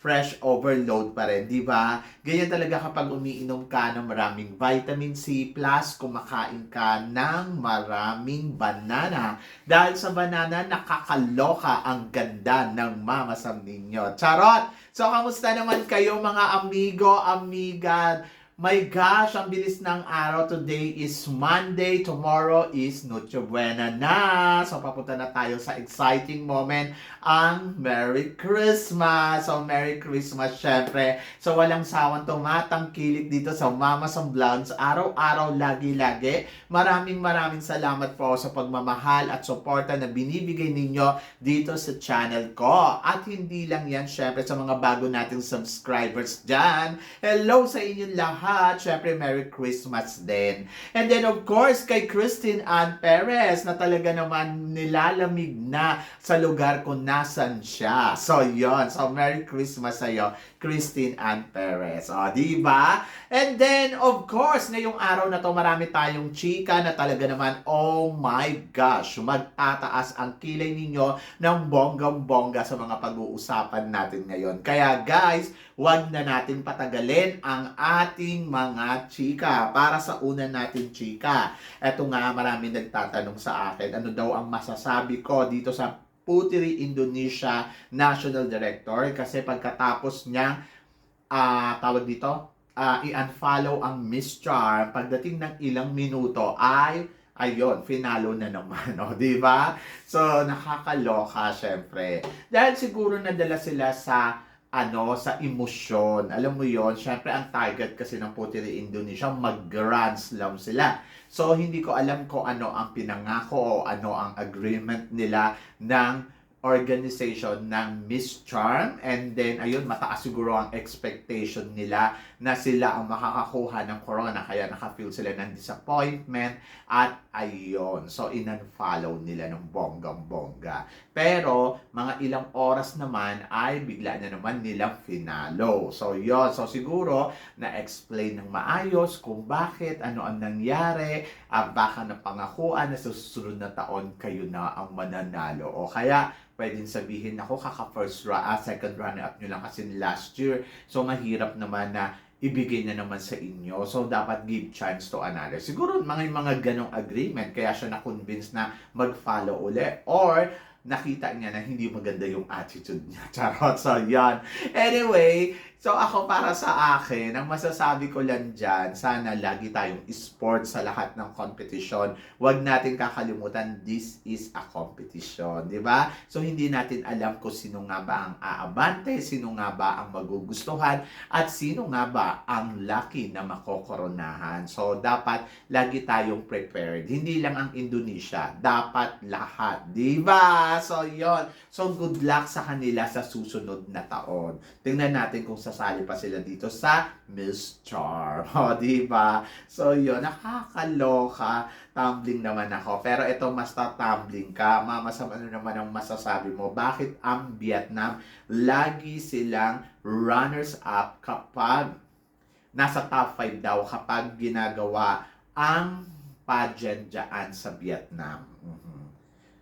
fresh overload pa rin, di ba? Ganyan talaga kapag umiinom ka ng maraming vitamin C plus kumakain ka ng maraming banana. Dahil sa banana, nakakaloka ang ganda ng mamasam ninyo. Charot! So, kamusta naman kayo mga amigo, amiga? My gosh, ang bilis ng araw. Today is Monday. Tomorrow is Noche Buena na. So, papunta na tayo sa exciting moment, ang Merry Christmas. So, Merry Christmas, syempre. So, walang sawang tumatangkilik dito sa Mama Sam Vlogs. Araw-araw, lagi-lagi. Maraming maraming salamat po sa pagmamahal at suporta na binibigay ninyo dito sa channel ko. At hindi lang yan, syempre, sa mga bago nating subscribers dyan. Hello sa inyong lahat. Syempre, Merry Christmas din. And then, of course, kay Christine Ann Perez na talaga naman nilalamig na sa lugar kung nasan siya. So, yon So, Merry Christmas sa'yo, Christine Ann Perez. O, di ba? And then, of course, ngayong araw na to, marami tayong chika na talaga naman, oh my gosh, magtataas ang kilay ninyo ng bonggang-bongga sa mga pag-uusapan natin ngayon. Kaya guys, wag na natin patagalin ang ating mga chika para sa una natin chika. Eto nga, marami nagtatanong sa akin, ano daw ang masasabi ko dito sa Puteri Indonesia National Director kasi pagkatapos niya ah tawag dito ah, i-unfollow ang Miss Charm pagdating ng ilang minuto ay ayun, finalo na naman, no? di ba? So, nakakaloka, syempre. Dahil siguro nadala sila sa ano, sa emosyon. Alam mo yon syempre ang target kasi ng Puteri Indonesia, mag-grand slam sila. So, hindi ko alam kung ano ang pinangako o ano ang agreement nila ng organization ng Miss Charm and then ayun mataas siguro ang expectation nila na sila ang makakakuha ng corona kaya naka-feel sila ng disappointment at ayun. So in-unfollow nila ng bonggang bongga pero mga ilang oras naman ay bigla na naman nilang finalo. So yon so siguro na-explain ng maayos kung bakit ano ang nangyari ah, baka napangakuan na susunod na taon kayo na ang mananalo. O kaya pwedeng sabihin ako kaka first ra ah, second runner up nyo lang kasi last year. So mahirap naman na ibigay na naman sa inyo. So, dapat give chance to another. Siguro, mga mga ganong agreement, kaya siya na-convince na mag-follow uli. Or, nakita niya na hindi maganda yung attitude niya. Charot. So, yan. Anyway, so ako para sa akin, ang masasabi ko lang dyan, sana lagi tayong sport sa lahat ng competition. Huwag natin kakalimutan, this is a competition. di ba? So, hindi natin alam kung sino nga ba ang aabante, sino nga ba ang magugustuhan, at sino nga ba ang lucky na makokoronahan. So, dapat lagi tayong prepared. Hindi lang ang Indonesia, dapat lahat. Di ba? So, yon So, good luck sa kanila sa susunod na taon. Tingnan natin kung sasali pa sila dito sa Miss Charm. O, di ba? So, yun, nakakaloka. Tumbling naman ako. Pero ito, mas tumbling ka. Mamasam, ano naman ang masasabi mo? Bakit ang Vietnam, lagi silang runners-up kapag nasa top 5 daw kapag ginagawa ang pageant dyan sa Vietnam. Mhm.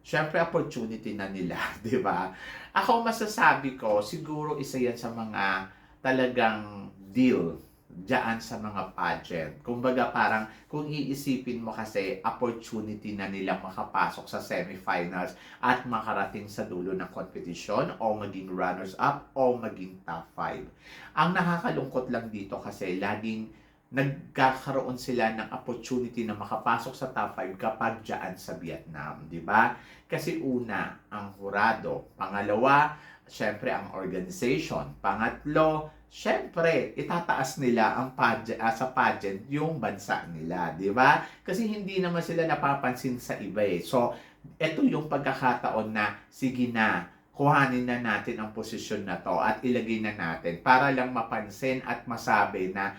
Siyempre, opportunity na nila, di ba? Ako masasabi ko, siguro isa yan sa mga talagang deal dyan sa mga pageant. Kumbaga parang kung iisipin mo kasi opportunity na nila makapasok sa semifinals at makarating sa dulo ng competition o maging runners-up o maging top 5. Ang nakakalungkot lang dito kasi laging nagkakaroon sila ng opportunity na makapasok sa top 5 kapag dyan sa Vietnam, di ba? Kasi una, ang hurado. Pangalawa, syempre ang organization. Pangatlo, syempre, itataas nila ang pageant, ah, sa pageant yung bansa nila, di ba? Kasi hindi naman sila napapansin sa iba eh. So, ito yung pagkakataon na, sige na, kuhanin na natin ang posisyon na to at ilagay na natin para lang mapansin at masabi na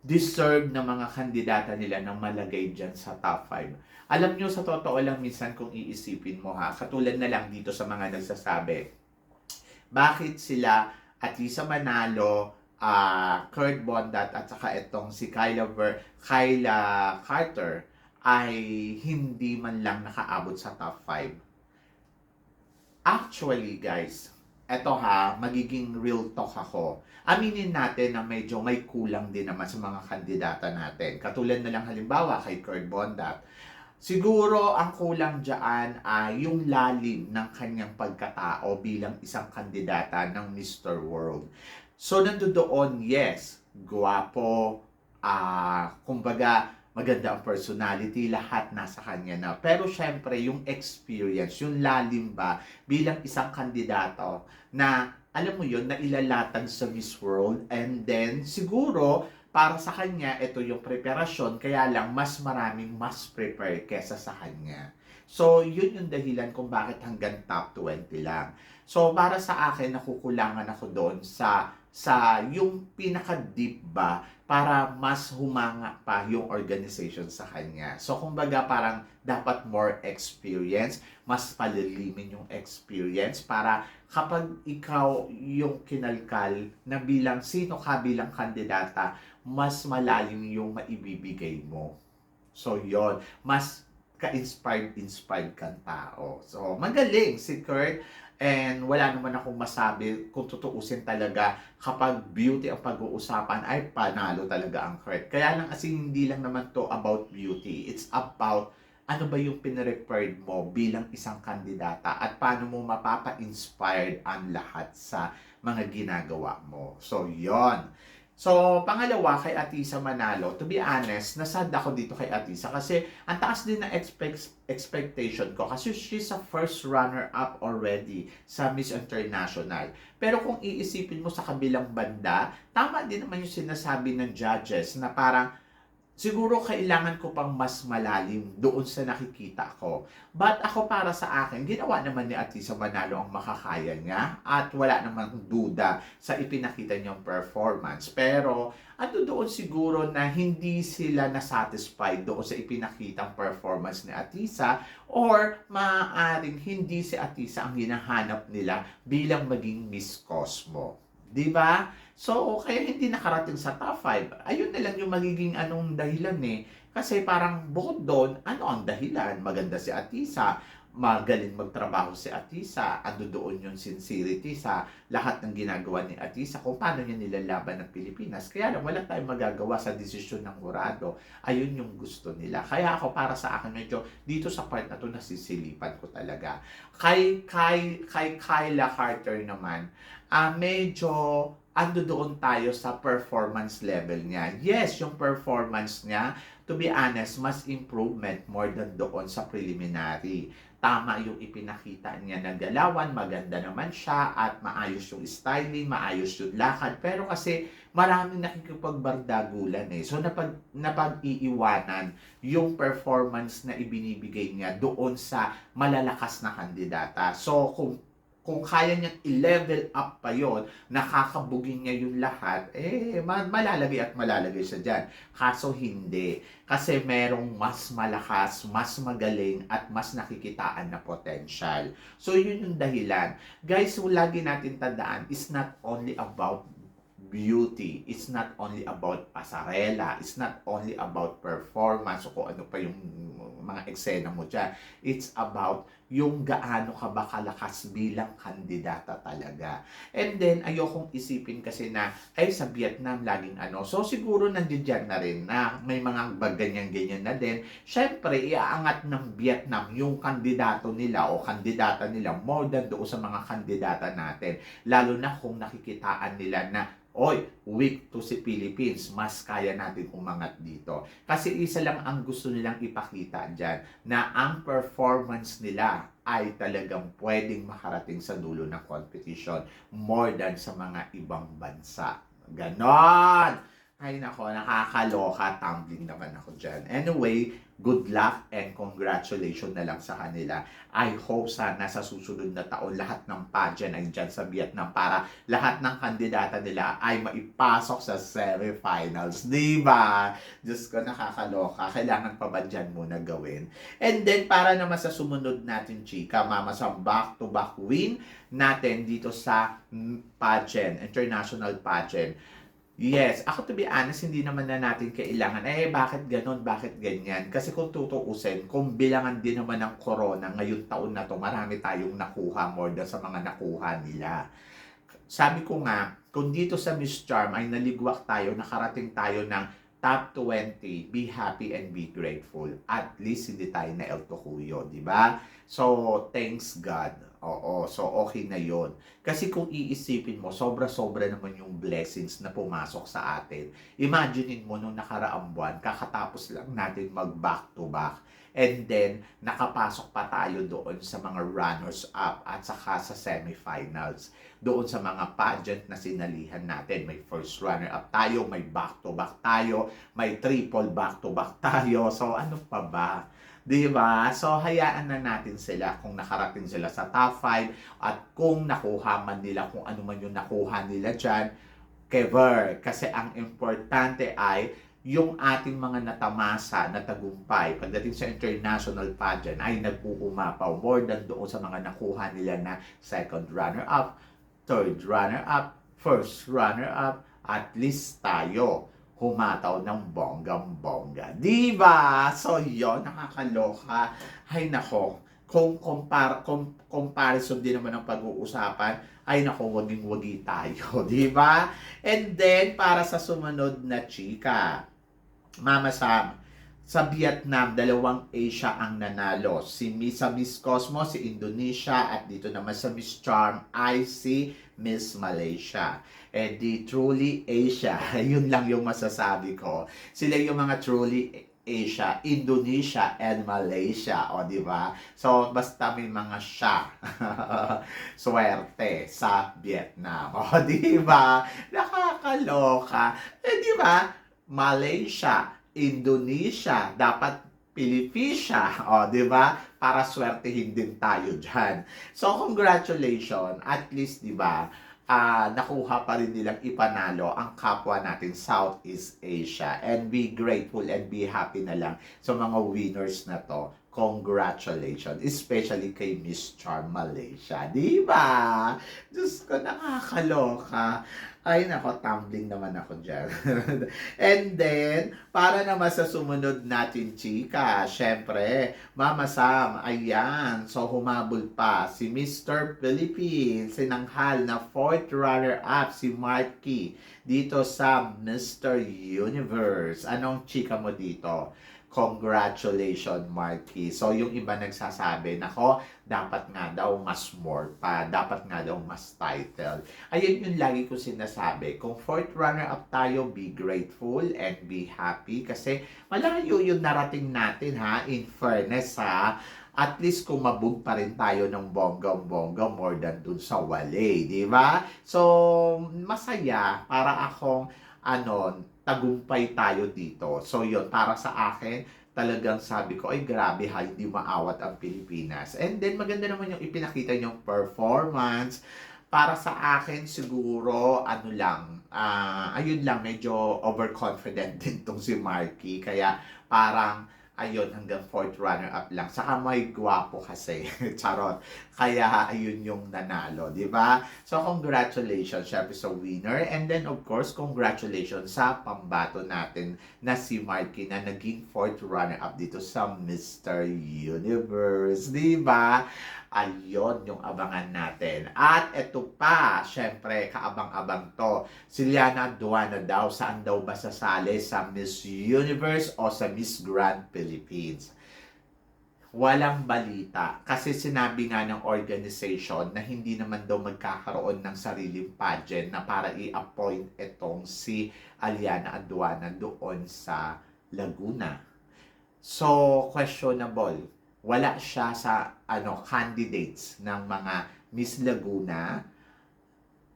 deserve ng mga kandidata nila na malagay dyan sa top 5. Alam nyo, sa totoo lang minsan kung iisipin mo ha, katulad na lang dito sa mga nagsasabi, bakit sila at Lisa Manalo, ah Kurt Bondat at saka itong si Kyla, Ver, Kyla Carter ay hindi man lang nakaabot sa top 5. Actually, guys, eto ha, magiging real talk ako. Aminin natin na medyo may kulang din naman sa mga kandidata natin. Katulad na lang halimbawa kay Kurt Bondat. Siguro ang kulang dyan ay yung lalim ng kanyang pagkatao bilang isang kandidata ng Mr. World. So, nandoon, yes, guwapo, ah, kumbaga, maganda ang personality, lahat nasa kanya na. Pero syempre, yung experience, yung lalim ba bilang isang kandidato na, alam mo yun, na ilalatag sa Miss World and then siguro, para sa kanya, ito yung preparasyon, kaya lang mas maraming mas prepare kesa sa kanya. So, yun yung dahilan kung bakit hanggang top 20 lang. So, para sa akin, nakukulangan ako doon sa sa yung pinaka-deep ba para mas humanga pa yung organization sa kanya. So, kumbaga parang dapat more experience, mas palilimin yung experience para kapag ikaw yung kinalkal na bilang sino ka bilang kandidata, mas malalim yung maibibigay mo. So, yon Mas ka-inspired, inspired kang tao. So, magaling si Kurt. And wala naman akong masabi kung tutuusin talaga kapag beauty ang pag-uusapan ay panalo talaga ang Kurt. Kaya lang kasi hindi lang naman to about beauty. It's about ano ba yung pinarequired mo bilang isang kandidata at paano mo mapapa-inspired ang lahat sa mga ginagawa mo. So, yon. So, pangalawa kay Atisa Manalo, to be honest, nasad ako dito kay Atisa kasi ang taas din na expect, expectation ko kasi she's a first runner-up already sa Miss International. Pero kung iisipin mo sa kabilang banda, tama din naman yung sinasabi ng judges na parang siguro kailangan ko pang mas malalim doon sa nakikita ko. But ako para sa akin, ginawa naman ni Atisa Manalo ang makakaya niya at wala namang duda sa ipinakita niyang performance. Pero ano doon siguro na hindi sila nasatisfied doon sa ipinakitang performance ni Atisa or maaaring hindi si Atisa ang hinahanap nila bilang maging Miss Cosmo. 'Di ba? So, kaya hindi nakarating sa top 5. Ayun na lang yung magiging anong dahilan eh. Kasi parang bukod doon, ano ang dahilan? Maganda si Atisa, magaling magtrabaho si Atisa, ando doon yung sincerity sa lahat ng ginagawa ni Atisa kung paano niya nilalaban ng Pilipinas. Kaya lang, wala tayong magagawa sa desisyon ng Murado. Ayun yung gusto nila. Kaya ako, para sa akin, medyo dito sa part na to nasisilipan ko talaga. Kay, kay, kay Kyla Carter naman, ah medyo ando doon tayo sa performance level niya. Yes, yung performance niya, to be honest, mas improvement more than doon sa preliminary. Tama yung ipinakita niya na galawan, maganda naman siya, at maayos yung styling, maayos yung lakad. Pero kasi maraming nakikipagbardagulan eh. So napag, napag-iiwanan yung performance na ibinibigay niya doon sa malalakas na kandidata. So kung kung kaya niyang i-level up pa yon, nakakabugin niya yung lahat, eh, ma- malalagay at malalagay siya dyan. Kaso hindi. Kasi merong mas malakas, mas magaling, at mas nakikitaan na potential. So, yun yung dahilan. Guys, lagi natin tandaan, it's not only about beauty. It's not only about pasarela. It's not only about performance o kung ano pa yung mga eksena mo dyan. It's about yung gaano ka ba kalakas bilang kandidata talaga. And then, ayokong isipin kasi na, ay sa Vietnam laging ano. So, siguro nandiyan na rin na may mga ganyan-ganyan na din. Siyempre, iaangat ng Vietnam yung kandidato nila o kandidata nila more than doon sa mga kandidata natin. Lalo na kung nakikitaan nila na oy, weak to si Philippines, mas kaya natin umangat dito. Kasi isa lang ang gusto nilang ipakita dyan, na ang performance nila ay talagang pwedeng makarating sa dulo ng competition more than sa mga ibang bansa. Ganon! Ay nako, nakakaloka, tumbling naman ako dyan. Anyway, good luck and congratulations na lang sa kanila. I hope sana sa susunod na taon lahat ng pageant ay dyan sa Vietnam para lahat ng kandidata nila ay maipasok sa semifinals. Di ba? Diyos ko, nakakaloka. Kailangan pa ba dyan muna gawin? And then, para naman sa sumunod natin, chika, mama, sa back-to-back win natin dito sa pageant, international pageant. Yes, ako to be honest, hindi naman na natin kailangan, eh bakit ganun, bakit ganyan? Kasi kung tutuusin, kung bilangan din naman ng corona ngayong taon na to, marami tayong nakuha more than sa mga nakuha nila. Sabi ko nga, kung dito sa Miss Charm ay naligwak tayo, nakarating tayo ng top 20, be happy and be grateful. At least hindi tayo na El Tocuyo, di ba? So, thanks God. Oo, so okay na yon. Kasi kung iisipin mo, sobra-sobra naman yung blessings na pumasok sa atin. Imaginein mo nung nakaraang buwan, kakatapos lang natin mag back to back. And then, nakapasok pa tayo doon sa mga runners-up at saka sa semifinals. Doon sa mga pageant na sinalihan natin. May first runner-up tayo, may back-to-back tayo, may triple back-to-back tayo. So, ano pa ba? Di ba? So, hayaan na natin sila kung nakarating sila sa top 5 at kung nakuha man nila kung ano man yung nakuha nila dyan, kever. Kasi ang importante ay yung ating mga natamasa na tagumpay pagdating sa international pageant ay nag-uumapaw more than doon sa mga nakuha nila na second runner-up, third runner-up, first runner-up, at least tayo humataw ng bonggang-bongga. Di? So, yon nakakaloka. Ay, nako. Kung compar kung comparison din naman ang pag-uusapan, ay nako, waging-wagi tayo. Di ba? And then, para sa sumunod na chika, Mama Sam, sa Vietnam, dalawang Asia ang nanalo. Si Miss, Miss Cosmo, si Indonesia, at dito naman sa Miss Charm, ay si Miss Malaysia. Eh di truly Asia, yun lang yung masasabi ko. Sila yung mga truly Asia, Indonesia, and Malaysia. O, di ba? So, basta may mga siya. Swerte sa Vietnam. O, di ba? Nakakaloka. Eh, di ba? Malaysia, Indonesia, dapat Pilipisya, o, di ba? Para swertehin din tayo dyan. So, congratulations. At least, di ba, ah nakuha pa rin nilang ipanalo ang kapwa natin Southeast Asia. And be grateful and be happy na lang sa mga winners na to. Congratulations. Especially kay Miss Charm Malaysia. Di ba? Diyos ko, nakakaloka. Ay, nako, tumbling naman ako dyan. And then, para naman sa sumunod natin, chika, syempre, Mama Sam, ayan. So, humabol pa si Mr. Philippines, sinanghal na fourth runner-up, si Marky, dito sa Mr. Universe. Anong chika mo dito? Congratulations, Marky. So, yung iba nagsasabi, nako, dapat nga daw mas more pa, dapat nga daw mas title. Ayun yung lagi ko sinasabi. Kung fourth runner-up tayo, be grateful and be happy kasi malayo yung narating natin ha, in fairness ha. At least kumabog pa rin tayo ng bonggang-bongga more than dun sa wale, di ba? So, masaya para akong ano, tagumpay tayo dito. So, yun, para sa akin, talagang sabi ko, ay grabe ha, hindi maawat ang Pilipinas. And then, maganda naman yung ipinakita niyong performance. Para sa akin, siguro, ano lang, ah ayun lang, medyo overconfident din tong si Marky. Kaya, parang, ayun, hanggang fourth runner-up lang. Saka may gwapo kasi. Charot. Kaya, ayun yung nanalo, di ba? So, congratulations, syempre sa winner. And then, of course, congratulations sa pambato natin na si Marky na naging fourth runner-up dito sa Mr. Universe. Di ba? Ayun yung abangan natin. At ito pa, syempre, kaabang-abang to. Si Liana Duana daw, saan daw ba sasali sa Miss Universe o sa Miss Grand Philippines? Walang balita. Kasi sinabi nga ng organization na hindi naman daw magkakaroon ng sariling pageant na para i-appoint itong si Aliana Aduana doon sa Laguna. So, questionable. Wala siya sa ano candidates ng mga Miss Laguna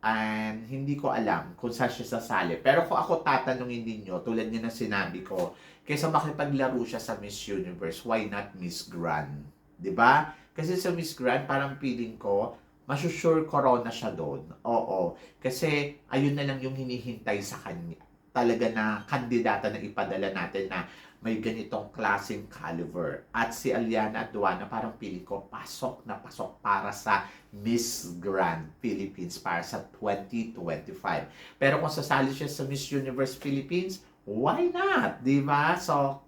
And hindi ko alam kung saan siya sasali. Pero kung ako tatanungin ninyo, tulad niya na sinabi ko, kaysa makipaglaro siya sa Miss Universe, why not Miss Grand? ba? Kasi sa Miss Grand, parang feeling ko, masusure corona siya doon. Oo. Kasi ayun na lang yung hinihintay sa kanya. Talaga na kandidata na ipadala natin na may ganitong klaseng caliber. At si Aliana Aduana, parang feeling ko, pasok na pasok para sa Miss Grand Philippines para sa 2025. Pero kung sasali siya sa Miss Universe Philippines, why not? Di ba? So,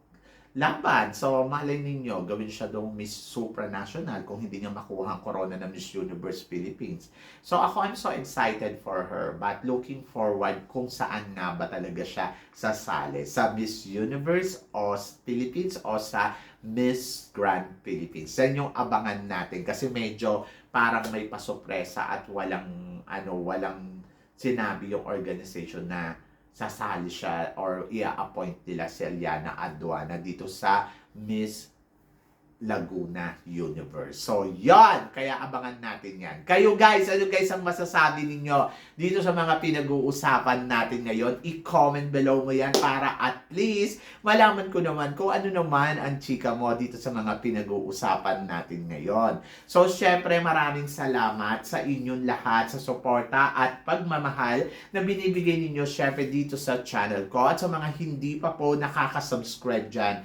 laban. So, malay ninyo, gawin siya dong Miss Supranational kung hindi niya makuha ang corona ng Miss Universe Philippines. So, ako, I'm so excited for her, but looking forward kung saan nga ba talaga siya sasali. Sa Miss Universe o Philippines o sa Miss Grand Philippines. Yan yung abangan natin kasi medyo parang may pasopresa at walang, ano, walang sinabi yung organization na sasali siya or i-appoint nila si Eliana Aduana dito sa Miss Laguna Universe. So, yon Kaya abangan natin yan. Kayo guys, ano guys ang masasabi ninyo dito sa mga pinag-uusapan natin ngayon? I-comment below mo yan para at least malaman ko naman kung ano naman ang chika mo dito sa mga pinag-uusapan natin ngayon. So, syempre maraming salamat sa inyong lahat sa suporta at pagmamahal na binibigay ninyo syempre dito sa channel ko. At sa mga hindi pa po nakaka-subscribe dyan,